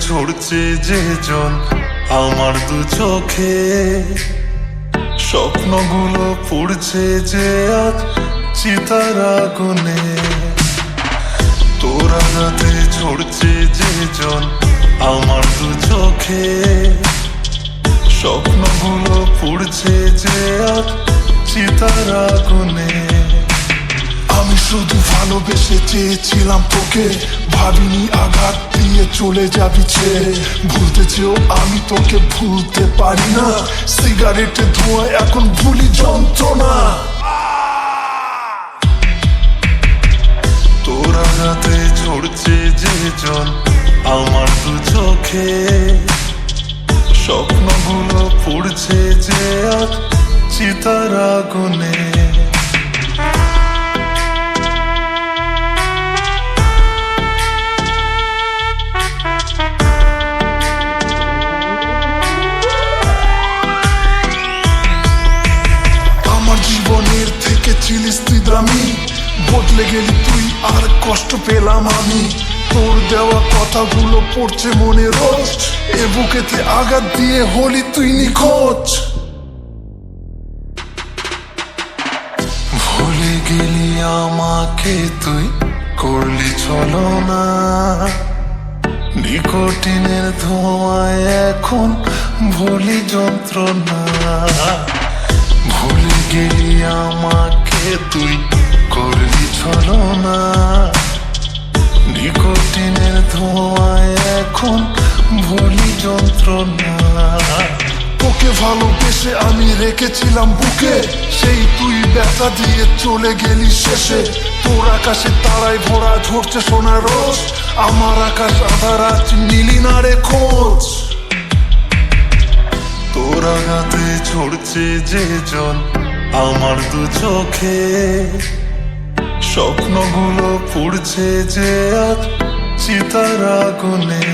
ঝরছে যে জন আমার দু চোখে। স্বপ্নগুলো পড়ছে যে আজ চিতার আগুনে। তোরা রাতে ঝরছে যে জন আমার দু চোখে। স্বপ্নগুলো পড়ছে যে আজ চিতার আগুনে। শুধু ভালোবেসে চেয়েছিলাম তোকে। ভাবিনি আঘাত দিয়ে চলে যাবি ছেড়ে ভুলতে চেয়েও আমি তোকে ভুলতে পারি না। সিগারেটে ধোঁয়া এখন ভুলি যন্ত্রণা। তোরা রাতে ঝরছে যে জন আমার দু চোখে। স্বপ্নগুলো পড়ছে যে চিতার আগুনে। ছিলিস তুই দামি, বদলে গেলি তুই, আর কষ্ট পেলাম আমি। তোর দেওয়া কথাগুলো পড়ছে মনে রোজ, এ বুকেতে আঘাত দিয়ে হলি তুই নিখোঁজ। ভুলে গেলি আমাকে তুই, করলি চলো না। নিকোটিনের ধোঁয়ায় এখন ভুলি যন্ত্রণা। ভুলে গেলি আমাকে তুই করলি চলো না। নিকোটিনের ধোঁয়ায় এখন ভুলি যন্ত্রণা। তোকে ভালোবেসে আমি রেখেছিলাম বুকে, সেই তুই ব্যথা দিয়ে চলে গেলি শেষে। তোর আকাশে তারাই ভরা ঝরছে সোনার রোজ, আমার আকাশ আধার আজ নীলি না রে খোঁজ। তোরা রাতে ঝরছে যে জন আমার দু চোখে স্বপ্নগুলো পড়ছে যে আজ চিতার আগুনে।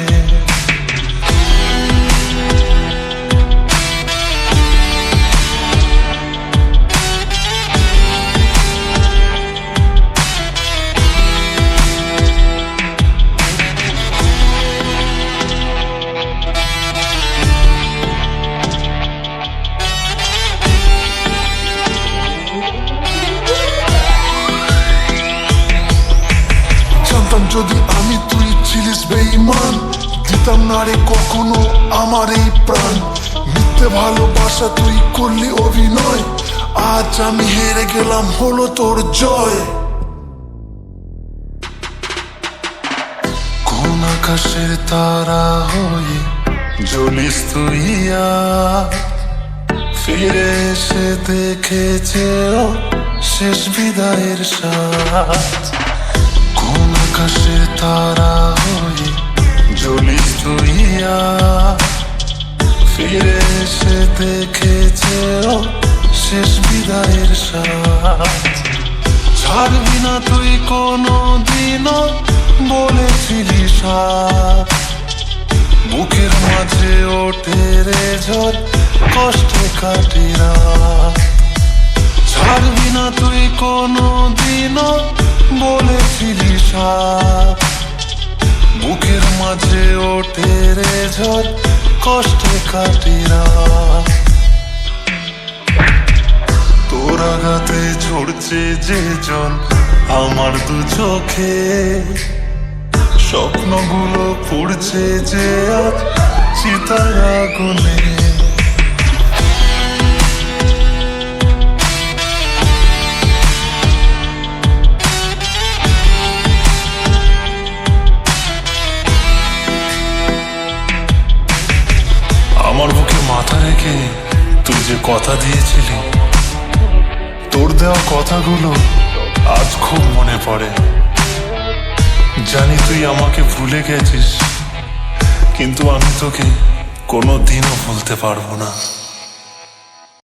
জানতাম যদি আমি তুই ছিলিস বেঈমান। দিতাম না রে কখনো আমার এই প্রাণ। মিথ্যে ভালোবাসা তুই করলি অভিনয়। আজ আমি হেরে গেলাম, হলো তোর জয়। কোন আকাশের তারা হয়ে জ্বলিস তুই ফিরে এসে দেখেছে শেষ বিদায়ের সাজ কোন আকাশের তারা হয়ে জ্বলিস তুই ফিরে এসে দেখেছে শেষ বিদায়ের সাজ ছাড়বি না তুই কোনো দিনও বলেছিলি সাথ বুকের মাঝে ওঠে রে ঝড়, কষ্টে কাটে রাত। ছাড়বি না তুই কোনো দিনও বলেছিলি বুকের মাঝে ওঠে রে ঝড়, কষ্টে কাটে রাত। তোর আঘাতে ঝরছে যে জন আমার দু চোখে। স্বপ্নগুলো পড়ছে যে আজ চিতার আগুনে। রেখে তুই যে কথা দিয়েছিলি? তোর দেওয়া কথাগুলো আজ খুব মনে পড়ে। জানি তুই আমাকে ভুলে গেছিস, কিন্তু আমি তোকে কোনো দিনও ভুলতে পারব না।